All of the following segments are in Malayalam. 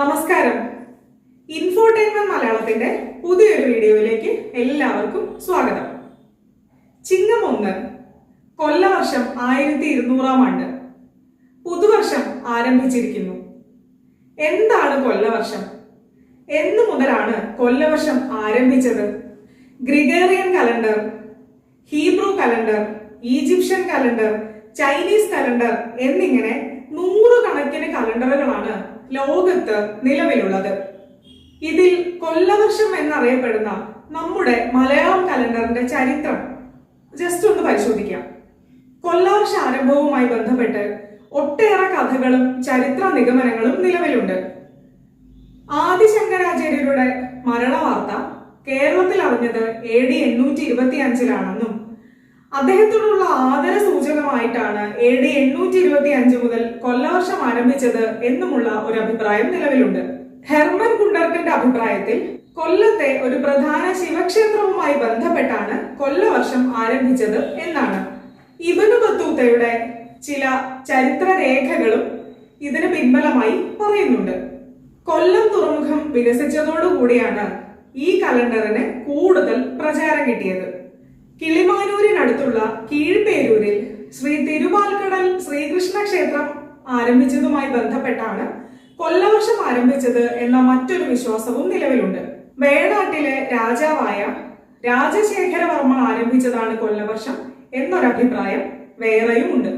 നമസ്കാരം. ഇൻഫോർടൈൻമെന്റ് മലയാളത്തിന്റെ പുതിയൊരു വീഡിയോയിലേക്ക് എല്ലാവർക്കും സ്വാഗതം. ചിങ്ങം ഒന്ന് കൊല്ലവർഷം ആയിരത്തി ഇരുന്നൂറാം ആണ്ട്. പുതുവർഷം ആരംഭിച്ചിരിക്കുന്നു. എന്താണ് കൊല്ലവർഷം? എന്നു മുതലാണ് കൊല്ലവർഷം ആരംഭിച്ചത്. Gregorian calendar Hebrew calendar Egyptian calendar Chinese calendar എന്നിങ്ങനെ നൂറുകണക്കിന് കലണ്ടറുകളാണ് ലോകത്ത് നിലവിലുള്ളത്. ഇതിൽ കൊല്ലവർഷം എന്നറിയപ്പെടുന്ന നമ്മുടെ മലയാളം കലണ്ടറിന്റെ ചരിത്രം ജസ്റ്റ് ഒന്ന് പരിശോധിക്കാം. കൊല്ലവർഷ ആരംഭവുമായി ബന്ധപ്പെട്ട് ഒട്ടേറെ കഥകളും ചരിത്ര നിഗമനങ്ങളും നിലവിലുണ്ട്. ആദിശങ്കരാചാര്യരുടെ മരണവാർത്ത കേരളത്തിൽ അറിഞ്ഞത് എ ഡി എണ്ണൂറ്റി ഇരുപത്തി അഞ്ചിലാണെന്നും അദ്ദേഹത്തോടുള്ള ആദര സൂചകമായിട്ടാണ് എ ഡി എണ്ണൂറ്റി ഇരുപത്തി അഞ്ച് മുതൽ കൊല്ലവർഷം ആരംഭിച്ചത് എന്നുമുള്ള ഒരു അഭിപ്രായം നിലവിലുണ്ട്. ഹെർമൻ കുണ്ടർക്കന്റെ അഭിപ്രായത്തിൽ കൊല്ലത്തെ ഒരു പ്രധാന ശിവക്ഷേത്രവുമായി ബന്ധപ്പെട്ടാണ് കൊല്ലവർഷം ആരംഭിച്ചത് എന്നാണ്. ഇബനു ബത്തൂത്തയുടെ ചില ചരിത്രരേഖകളും ഇതിന് പിൻബലമായി പറയുന്നുണ്ട്. കൊല്ലം തുറമുഖം വികസിച്ചതോടുകൂടിയാണ് ഈ കലണ്ടറിന് കൂടുതൽ പ്രചാരം കിട്ടിയത്. കിളിമാനൂരിനടുത്തുള്ള കീഴ്പേരൂരിൽ ശ്രീ തിരുവാൽക്കടൽ ശ്രീകൃഷ്ണ ക്ഷേത്രം ആരംഭിച്ചതുമായി ബന്ധപ്പെട്ടാണ് കൊല്ലവർഷം ആരംഭിച്ചത് എന്ന മറ്റൊരു വിശ്വാസവും നിലവിലുണ്ട്. വേണാട്ടിലെ രാജാവായ രാജശേഖരവർമ്മ ആരംഭിച്ചതാണ് കൊല്ലവർഷം എന്നൊരഭിപ്രായം വേറെയും ഉണ്ട്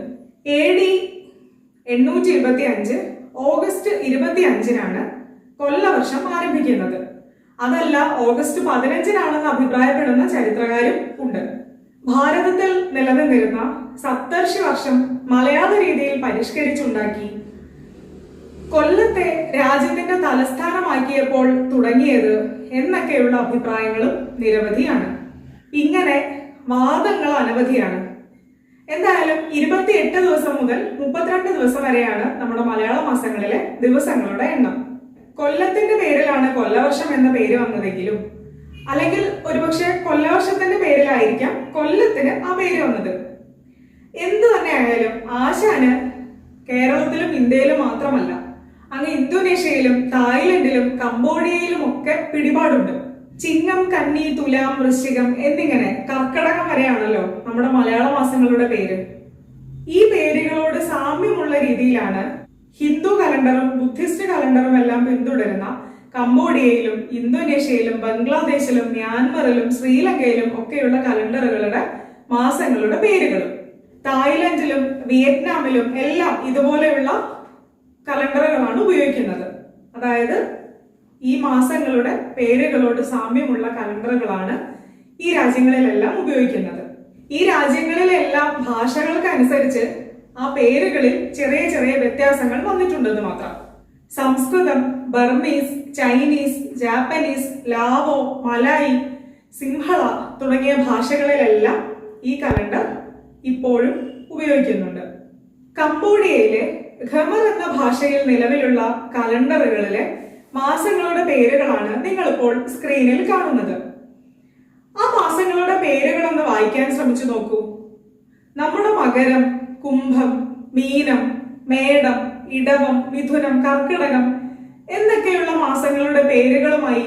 എ ഡി എണ്ണൂറ്റി ഇരുപത്തി അഞ്ച് ഓഗസ്റ്റ് ഇരുപത്തി അഞ്ചിനാണ് കൊല്ലവർഷം ആരംഭിക്കുന്നത്. അതല്ല ഓഗസ്റ്റ് പതിനഞ്ചിനാണെന്ന് അഭിപ്രായപ്പെടുന്ന ചരിത്രകാരും ഉണ്ട്. ഭാരതത്തിൽ നിലനിന്നിരുന്ന സപ്തർഷി വർഷം മലയാള രീതിയിൽ പരിഷ്കരിച്ചുണ്ടാക്കി. കൊല്ലത്തെ രാജ്യത്തിന്റെ തലസ്ഥാനമാക്കിയപ്പോൾ തുടങ്ങിയത് എന്നൊക്കെയുള്ള അഭിപ്രായങ്ങളും നിരവധിയാണ്. ഇങ്ങനെ വാദങ്ങൾ അനവധിയാണ്. എന്തായാലും ഇരുപത്തിയെട്ട് ദിവസം മുതൽ മുപ്പത്തിരണ്ട് ദിവസം വരെയാണ് നമ്മുടെ മലയാള മാസങ്ങളിലെ ദിവസങ്ങളുടെ എണ്ണം. കൊല്ലത്തിന്റെ പേരിലാണ് കൊല്ലവർഷം എന്ന പേര് വന്നതെങ്കിലും അല്ലെങ്കിൽ ഒരുപക്ഷെ കൊല്ലവർഷത്തിന്റെ പേരിലായിരിക്കാം കൊല്ലത്തിന് ആ പേര് വന്നത്. എന്തു തന്നെ ആയാലും ആശാന് കേരളത്തിലും ഇന്ത്യയിലും മാത്രമല്ല അങ്ങ് ഇന്തോനേഷ്യയിലും തായ്ലൻഡിലും കംബോഡിയയിലും ഒക്കെ പിടിപാടുണ്ട്. ചിങ്ങം കന്നി തുലാം വൃശ്ചികം എന്നിങ്ങനെ കർക്കടകം വരെയാണല്ലോ നമ്മുടെ മലയാള മാസങ്ങളുടെ പേര്. ഈ പേരുകളോട് സാമ്യമുള്ള രീതിയിലാണ് ഹിന്ദു കലണ്ടറും ബുദ്ധിസ്റ്റ് കലണ്ടറും എല്ലാം പിന്തുടരുന്ന കംബോഡിയയിലും ഇന്തോനേഷ്യയിലും ബംഗ്ലാദേശിലും മ്യാൻമറിലും ശ്രീലങ്കയിലും ഒക്കെയുള്ള കലണ്ടറുകളുടെ മാസങ്ങളുടെ പേരുകളും. തായ്ലൻഡിലും വിയറ്റ്നാമിലും എല്ലാം ഇതുപോലെയുള്ള കലണ്ടറുകളാണ് ഉപയോഗിക്കുന്നത്. അതായത് ഈ മാസങ്ങളുടെ പേരുകളോട് സാമ്യമുള്ള കലണ്ടറുകളാണ് ഈ രാജ്യങ്ങളിലെല്ലാം ഉപയോഗിക്കുന്നത്. ഈ രാജ്യങ്ങളിലെല്ലാം ഭാഷകൾക്കനുസരിച്ച് ആ പേരുകളിൽ ചെറിയ ചെറിയ വ്യത്യാസങ്ങൾ വന്നിട്ടുണ്ടെന്ന് മാത്രം. Sanskrit Burmese Chinese Japanese Lao Malay Sinhala തുടങ്ങിയ ഭാഷകളിലെല്ലാം ഈ കലണ്ടർ ഇപ്പോഴും ഉപയോഗിക്കുന്നുണ്ട്. കംബോഡിയയിലെ ഖമർ എന്ന ഭാഷയിൽ നിലവിലുള്ള കലണ്ടറുകളിലെ മാസങ്ങളുടെ പേരുകളാണ് നിങ്ങളിപ്പോൾ സ്ക്രീനിൽ കാണുന്നത്. ആ മാസങ്ങളുടെ പേരുകളൊന്ന് വായിക്കാൻ ശ്രമിച്ചു നോക്കൂ. നമ്മുടെ മകരം കുംഭം മീനം മേടം ഇടവം മിഥുനം കർക്കിടകം എന്നൊക്കെയുള്ള മാസങ്ങളുടെ പേരുകളുമായി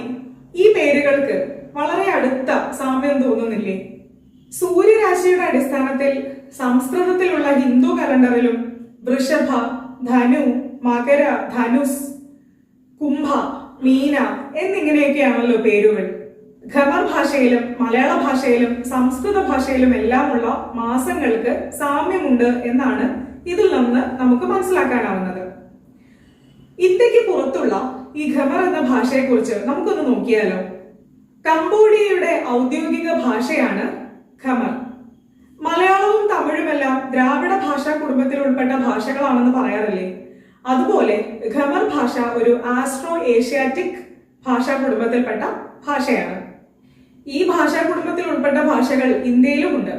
ഈ പേരുകൾക്ക് വളരെ അടുത്ത സാമ്യം തോന്നുന്നില്ലേ? സൂര്യരാശിയുടെ അടിസ്ഥാനത്തിൽ സംസ്കൃതത്തിലുള്ള ഹിന്ദു കലണ്ടറിലും വൃഷഭ ധനു മകര ധനുസ് കുംഭ മീന എന്നിങ്ങനെയൊക്കെയാണല്ലോ പേരുകൾ. ഖമർ ഭാഷയിലും മലയാള ഭാഷയിലും സംസ്കൃത ഭാഷയിലും എല്ലാമുള്ള മാസങ്ങൾക്ക് സാമ്യമുണ്ട് എന്നാണ് ഇതിൽ നിന്ന് നമുക്ക് മനസ്സിലാക്കാനാവുന്നത്. ഇന്ത്യയ്ക്ക് പുറത്തുള്ള ഈ ഖബർ എന്ന ഭാഷയെക്കുറിച്ച് നമുക്കൊന്ന് നോക്കിയാലോ? കംബോഡിയയുടെ ഔദ്യോഗിക ഭാഷയാണ് ഖമർ. മലയാളവും തമിഴുമെല്ലാം ദ്രാവിഡ ഭാഷാ കുടുംബത്തിൽ ഉൾപ്പെട്ട ഭാഷകളാണെന്ന് പറയാറില്ലേ? അതുപോലെ ഖമർ ഭാഷ ഒരു ആസ്ട്രോ ഏഷ്യാറ്റിക് ഭാഷാ കുടുംബത്തിൽപ്പെട്ട ഭാഷയാണ്. ഈ ഭാഷാ കുടുംബത്തിൽ ഉൾപ്പെട്ട ഭാഷകൾ ഇന്ത്യയിലുമുണ്ട്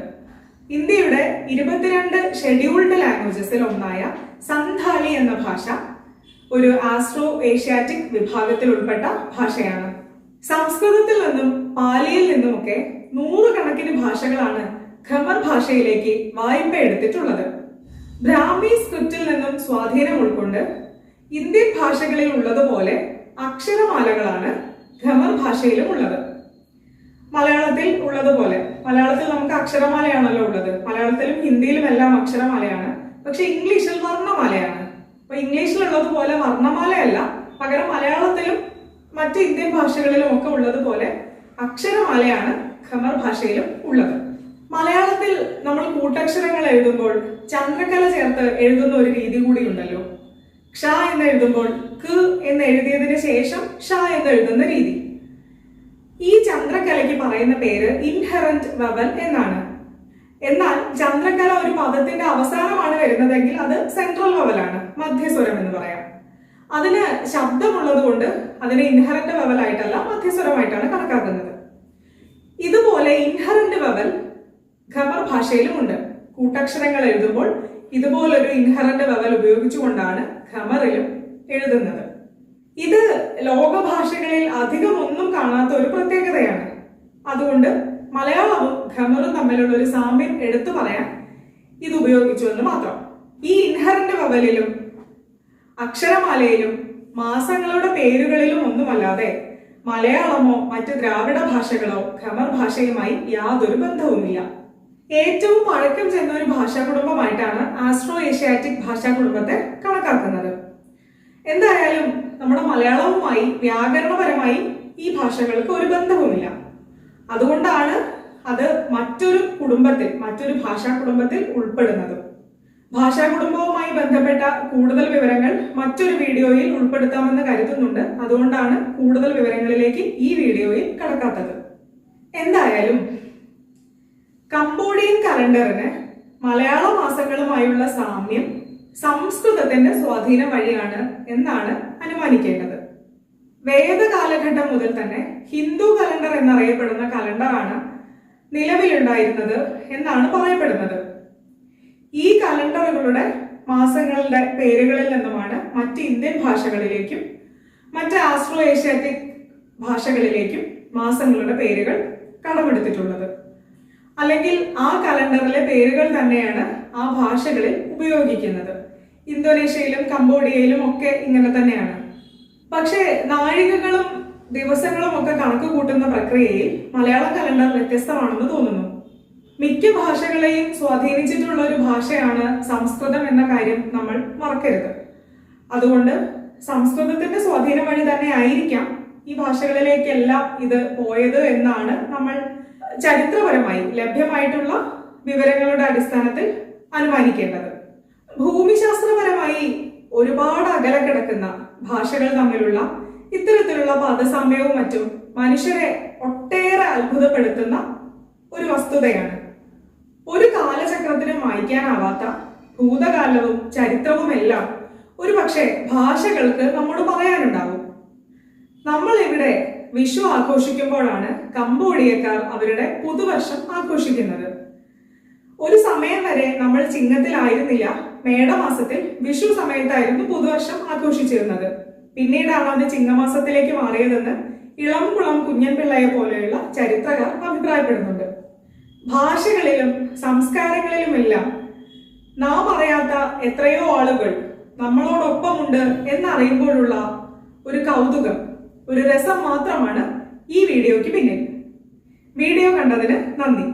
ഇന്ത്യയുടെ ഇരുപത്തിരണ്ട് ഷെഡ്യൂൾഡ് ലാംഗ്വേജസിൽ ഒന്നായ സന്താലി എന്ന ഭാഷ ഒരു ആസ്ട്രോ ഏഷ്യാറ്റിക് വിഭാഗത്തിൽ ഉൾപ്പെട്ട ഭാഷയാണ്. സംസ്കൃതത്തിൽ നിന്നും പാലിയിൽ നിന്നുമൊക്കെ നൂറുകണക്കിന് ഭാഷകളാണ് ഖമർ ഭാഷയിലേക്ക് വായ്പ എടുത്തിട്ടുള്ളത്. ബ്രാഹ്മി സ്ക്രിപ്റ്റിൽ നിന്നും സ്വാധീനം ഉൾക്കൊണ്ട് ഇന്ത്യൻ ഭാഷകളിൽ ഉള്ളതുപോലെ അക്ഷരമാലകളാണ് ഖമർ ഭാഷയിലും ഉള്ളത്. മലയാളത്തിൽ ഉള്ളതുപോലെ. മലയാളത്തിൽ നമുക്ക് അക്ഷരമാലയാണല്ലോ ഉള്ളത്. മലയാളത്തിലും ഹിന്ദിയിലും എല്ലാം അക്ഷരമാലയാണ്. പക്ഷെ ഇംഗ്ലീഷിൽ വർണമാലയാണ്. അപ്പൊ ഇംഗ്ലീഷിലുള്ളതുപോലെ വർണമാലയല്ല പകരം മലയാളത്തിലും മറ്റ് ഇന്ത്യൻ ഭാഷകളിലും ഒക്കെ ഉള്ളതുപോലെ അക്ഷരമാലയാണ് ഖമർ ഭാഷയിലും ഉള്ളത്. മലയാളത്തിൽ നമ്മൾ കൂട്ടക്ഷരങ്ങൾ എഴുതുമ്പോൾ ചന്ദ്രക്കല ചേർത്ത് എഴുതുന്ന ഒരു രീതി കൂടി ഉണ്ടല്ലോ. ക്ഷ എന്ന് എഴുതുമ്പോൾ ക് എന്ന് എഴുതിയതിന് ശേഷം ഷ എന്ന് എഴുതുന്ന രീതി. ഈ ചന്ദ്രകലയ്ക്ക് പറയുന്ന പേര് ഇൻഹെറന്റ് വവൽ എന്നാണ്. എന്നാൽ ചന്ദ്രകല ഒരു പദത്തിന്റെ അവസാനമാണ് വരുന്നതെങ്കിൽ അത് സെൻട്രൽ വവലാണ് മധ്യസ്വരം എന്ന് പറയാം. അതിന് ശബ്ദമുള്ളത് കൊണ്ട് അതിനെ ഇൻഹറന്റ് വവൽ ആയിട്ടല്ല മധ്യസ്വരമായിട്ടാണ് കണക്കാക്കുന്നത്. ഇതുപോലെ ഇൻഹറന്റ് വവൽ ഖബർ ഭാഷയിലും ഉണ്ട്. കൂട്ടക്ഷരങ്ങൾ എഴുതുമ്പോൾ ഇതുപോലൊരു ഇൻഹറന്റ് വവൽ ഉപയോഗിച്ചുകൊണ്ടാണ് ഖമറിലും എഴുതുന്നത്. ഇത് ലോകഭാഷകളിൽ അധികം ഒന്നും കാണാത്ത ഒരു പ്രത്യേകതയാണ്. അതുകൊണ്ട് മലയാളവും ഖമറും തമ്മിലുള്ള ഒരു സാമ്യം എടുത്തു പറയാൻ ഇത് ഉപയോഗിച്ചു എന്ന് മാത്രം. ഈ ഇൻഹറിന്റ് വവലിലും അക്ഷരമാലയിലും മാസങ്ങളുടെ പേരുകളിലും ഒന്നുമല്ലാതെ മലയാളമോ മറ്റ് ദ്രാവിഡ ഭാഷകളോ ഖമർ ഭാഷയുമായി യാതൊരു ബന്ധവുമില്ല. ഏറ്റവും പഴക്കം ചെന്ന ഒരു ഭാഷാ കുടുംബമായിട്ടാണ് ആസ്ട്രോ ഏഷ്യാറ്റിക് ഭാഷാ കുടുംബത്തെ കണക്കാക്കുന്നത്. എന്തായാലും നമ്മുടെ മലയാളവുമായി വ്യാകരണപരമായി ഈ ഭാഷകൾക്ക് ഒരു ബന്ധവുമില്ല. അതുകൊണ്ടാണ് അത് മറ്റൊരു കുടുംബത്തിൽ മറ്റൊരു ഭാഷാ കുടുംബത്തിൽ ഉൾപ്പെടുന്നത്. ഭാഷാ കുടുംബവുമായി ബന്ധപ്പെട്ട കൂടുതൽ വിവരങ്ങൾ മറ്റൊരു വീഡിയോയിൽ ഉൾപ്പെടുത്താമെന്ന് കരുതുന്നുണ്ട്. അതുകൊണ്ടാണ് കൂടുതൽ വിവരങ്ങളിലേക്ക് ഈ വീഡിയോയിൽ കടക്കാത്തത്. എന്തായാലും കംബോഡിയൻ കലണ്ടറിന് മലയാള മാസങ്ങളുമായുള്ള സാമ്യം സംസ്കൃതത്തിന്റെ സ്വാധീനം വഴിയാണ് എന്നാണ് അനുമാനിക്കേണ്ടത്. വേദകാലഘട്ടം മുതൽ തന്നെ ഹിന്ദു കലണ്ടർ എന്നറിയപ്പെടുന്ന കലണ്ടറാണ് നിലവിലുണ്ടായിരുന്നത് എന്നാണ് പറയപ്പെടുന്നത്. ഈ കലണ്ടറുകളുടെ മാസങ്ങളുടെ പേരുകളിൽ നിന്നുമാണ് മറ്റ് ഇന്ത്യൻ ഭാഷകളിലേക്കും മറ്റ് ആസ്ട്രോ ഏഷ്യാറ്റിക് ഭാഷകളിലേക്കും മാസങ്ങളുടെ പേരുകൾ കടമെടുത്തിട്ടുള്ളത്. അല്ലെങ്കിൽ ആ കലണ്ടറിലെ പേരുകൾ തന്നെയാണ് ആ ഭാഷകളിൽ ഉപയോഗിക്കുന്നത്. ഇന്തോനേഷ്യയിലും കംബോഡിയയിലും ഒക്കെ ഇങ്ങനെ തന്നെയാണ്. പക്ഷേ നാഴികകളും ദിവസങ്ങളും ഒക്കെ കണക്ക് കൂട്ടുന്ന പ്രക്രിയയിൽ മലയാള കലണ്ടർ വ്യത്യസ്തമാണെന്ന് തോന്നുന്നു. മിക്ക ഭാഷകളെയും സ്വാധീനിച്ചിട്ടുള്ള ഒരു ഭാഷയാണ് സംസ്കൃതം എന്ന കാര്യം നമ്മൾ മറക്കരുത്. അതുകൊണ്ട് സംസ്കൃതത്തിന്റെ സ്വാധീനം വഴി തന്നെ ആയിരിക്കാം ഈ ഭാഷകളിലേക്കെല്ലാം ഇത് പോയത് എന്നാണ് നമ്മൾ ചരിത്രപരമായി ലഭ്യമായിട്ടുള്ള വിവരങ്ങളുടെ അടിസ്ഥാനത്തിൽ അനുമാനിക്കേണ്ടത്. ഭൂമിശാസ്ത്രപരമായി ഒരുപാട് അകലെ കിടക്കുന്ന ഭാഷകൾ തമ്മിലുള്ള ഇത്തരത്തിലുള്ള പദസാമ്യവും മറ്റും മനുഷ്യരെ ഒട്ടേറെ അത്ഭുതപ്പെടുത്തുന്ന ഒരു വസ്തുതയാണ്. ഒരു കാലചക്രത്തിന് വായിക്കാനാവാത്ത ഭൂതകാലവും ചരിത്രവുമെല്ലാം ഒരു പക്ഷേ ഭാഷകൾക്ക് നമ്മോട് പറയാനുണ്ടാവും. നമ്മൾ ഇവിടെ വിഷു ആഘോഷിക്കുമ്പോഴാണ് കമ്പോഡിയക്കാർ അവരുടെ പുതുവർഷം ആഘോഷിക്കുന്നത്. ഒരു സമയം വരെ നമ്മൾ ചിങ്ങത്തിലായിരുന്നില്ല. മേടമാസത്തിൽ വിഷു സമയത്തായിരുന്നു പുതുവർഷം ആഘോഷിച്ചിരുന്നത്. പിന്നീടാണ് അത് ചിങ്ങമാസത്തിലേക്ക് മാറിയതെന്ന് ഇളംകുളം കുഞ്ഞൻപിള്ളയെ പോലെയുള്ള ചരിത്രകാർ അഭിപ്രായപ്പെടുന്നുണ്ട്. ഭാഷകളിലും സംസ്കാരങ്ങളിലുമെല്ലാം നാം അറിയാത്ത എത്രയോ ആളുകൾ നമ്മളോടൊപ്പമുണ്ട് എന്നറിയുമ്പോഴുള്ള ഒരു കൗതുകം ഒരു രസം മാത്രമാണ് ഈ വീഡിയോയ്ക്ക് പിന്നിൽ. വീഡിയോ കണ്ടതിന് നന്ദി.